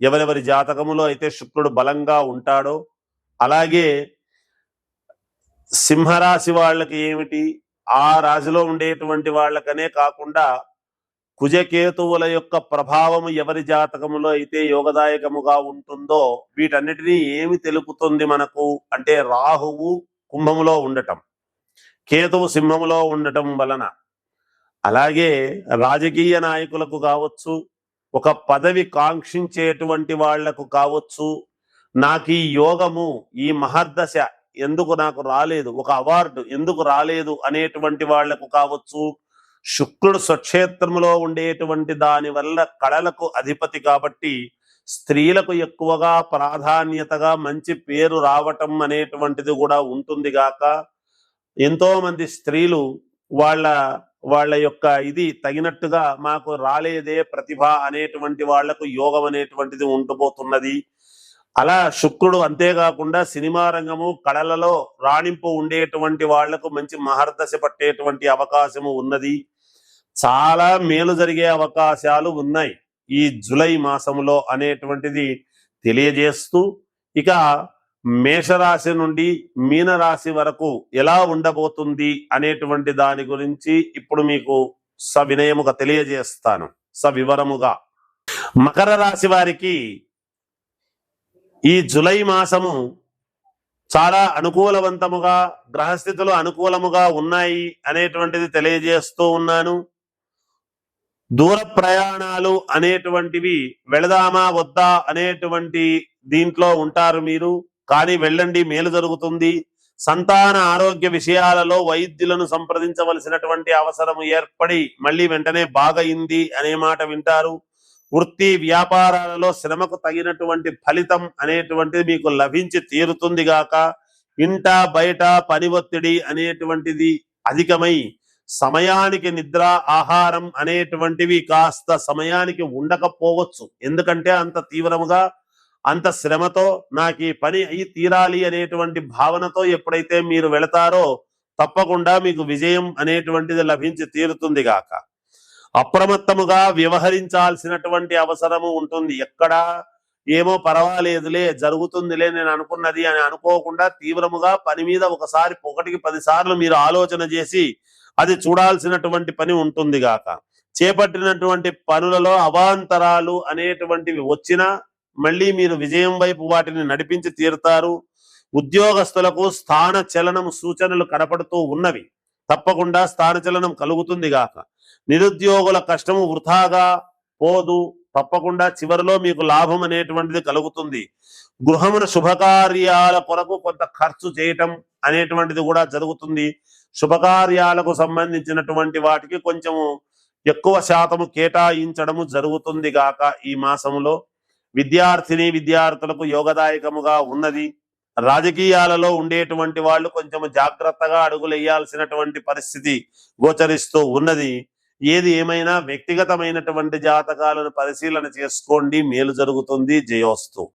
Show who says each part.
Speaker 1: ఎవరెవరి జాతకములో అయితే శుక్రుడు బలంగా ఉంటాడో అలాగే సింహరాశి వాళ్ళకి ఏమిటి ఆ రాశిలో ఉండేటువంటి వాళ్ళకనే కాకుండా కుజకేతువుల యొక్క ప్రభావం ఎవరి జాతకములో అయితే యోగదాయకముగా ఉంటుందో వీటన్నిటినీ ఏమి తెలుపుతుంది మనకు అంటే రాహువు కుంభములో ఉండటం కేతువు సింహములో ఉండటం వలన. అలాగే రాజకీయ నాయకులకు కావచ్చు ఒక పదవి కాంక్షించేటువంటి వాళ్ళకు కావచ్చు. నాకు ఈ యోగము ఈ మహర్దశ ఎందుకు నాకు రాలేదు ఒక అవార్డు ఎందుకు రాలేదు అనేటువంటి వాళ్ళకు కావచ్చు. శుక్రుడు స్వక్షేత్రంలో ఉండేటువంటి దాని వల్ల కళలకు అధిపతి కాబట్టి స్త్రీలకు ఎక్కువగా ప్రాధాన్యతగా మంచి పేరు రావటం అనేటువంటిది కూడా ఉంటుంది గాక. ఎంతో మంది స్త్రీలు వాళ్ళ వాళ్ళ యొక్క ఇది తగినట్టుగా మాకు రాలేదే ప్రతిభ అనేటువంటి వాళ్ళకు యోగం అనేటువంటిది ఉండిపోతున్నది అలా శుక్రుడు అంతేకాకుండా సినిమా రంగము కళలలో రాణింపు ఉండేటువంటి వాళ్ళకు మంచి మహర్దశ పట్టేటువంటి అవకాశము ఉన్నది. చాలా మేలు జరిగే అవకాశాలు ఉన్నాయి ఈ జులై మాసములో అనేటువంటిది తెలియజేస్తూ ఇక మేషరాశి నుండి మీనరాశి వరకు ఎలా ఉండబోతుంది అనేటువంటి దాని గురించి ఇప్పుడు మీకు సవినయముగా తెలియజేస్తాను. సవివరముగా. మకర రాశి వారికి ఈ జులై మాసము చాలా అనుకూలవంతముగా గ్రహస్థితులు అనుకూలముగా ఉన్నాయి అనేటువంటిది తెలియజేస్తూ ఉన్నాను. దూర ప్రయాణాలు అనేటువంటివి వెళదామా వద్దా అనేటువంటి దీంట్లో ఉంటారు మీరు. కానీ వెళ్ళండి మేలు జరుగుతుంది. సంతాన ఆరోగ్య విషయాలలో వైద్యులను సంప్రదించవలసినటువంటి అవసరం ఏర్పడి మళ్ళీ వెంటనే బాగయింది అనే మాట వింటారు. వృత్తి వ్యాపారాలలో శ్రమకు తగినటువంటి ఫలితం అనేటువంటిది మీకు లభించి తీరుతుంది గాక. ఇంట బయట పని ఒత్తిడి అనేటువంటిది అధికమై సమయానికి నిద్ర ఆహారం అనేటువంటివి కాస్త సమయానికి ఉండకపోవచ్చు. ఎందుకంటే అంత తీవ్రముగా అంత శ్రమతో నాకు ఈ పని అయి తీరాలి అనేటువంటి భావనతో ఎప్పుడైతే మీరు వెళతారో తప్పకుండా మీకు విజయం అనేటువంటిది లభించి తీరుతుంది గాక. అప్రమత్తముగా వ్యవహరించాల్సినటువంటి అవసరము ఉంటుంది. ఎక్కడ ఏమో పర్వాలేదులే జరుగుతుందిలే నేను అనుకున్నది అని అనుకోకుండా తీవ్రముగా పని మీద ఒకసారి ఒకటికి పది సార్లు మీరు ఆలోచన చేసి అది చూడాల్సినటువంటి పని ఉంటుంది గాక. చేపట్టినటువంటి పనులలో అవాంతరాలు అనేటువంటివి వచ్చినా మళ్ళీ మీరు విజయం వైపు వాటిని నడిపించి తీరుతారు. ఉద్యోగస్తులకు స్థాన చలనం సూచనలు కనపడుతూ ఉన్నవి. తప్పకుండా స్థాన చలనం కలుగుతుంది గాక. నిరుద్యోగుల కష్టము వృథాగా పోదు. తప్పకుండా చివరిలో మీకు లాభం అనేటువంటిది కలుగుతుంది. గృహమున శుభకార్యాల కొరకు కొంత ఖర్చు చేయటం అనేటువంటిది కూడా జరుగుతుంది. శుభకార్యాలకు సంబంధించినటువంటి వాటికి కొంచెము ఎక్కువ శాతము కేటాయించడము జరుగుతుంది గాక ఈ మాసంలో విద్యార్థిని విద్యార్థులకు యోగదాయకముగా ఉన్నది. రాజకీయాలలో ఉండేటువంటి వాళ్ళు కొంచెం జాగ్రత్తగా అడుగులేయాల్సినటువంటి పరిస్థితి గోచరిస్తూ ఉన్నది. ఏది ఏమైనా వ్యక్తిగతమైనటువంటి జాతకాలను పరిశీలన చేసుకోండి. మేలు జరుగుతుంది. జయోస్తు.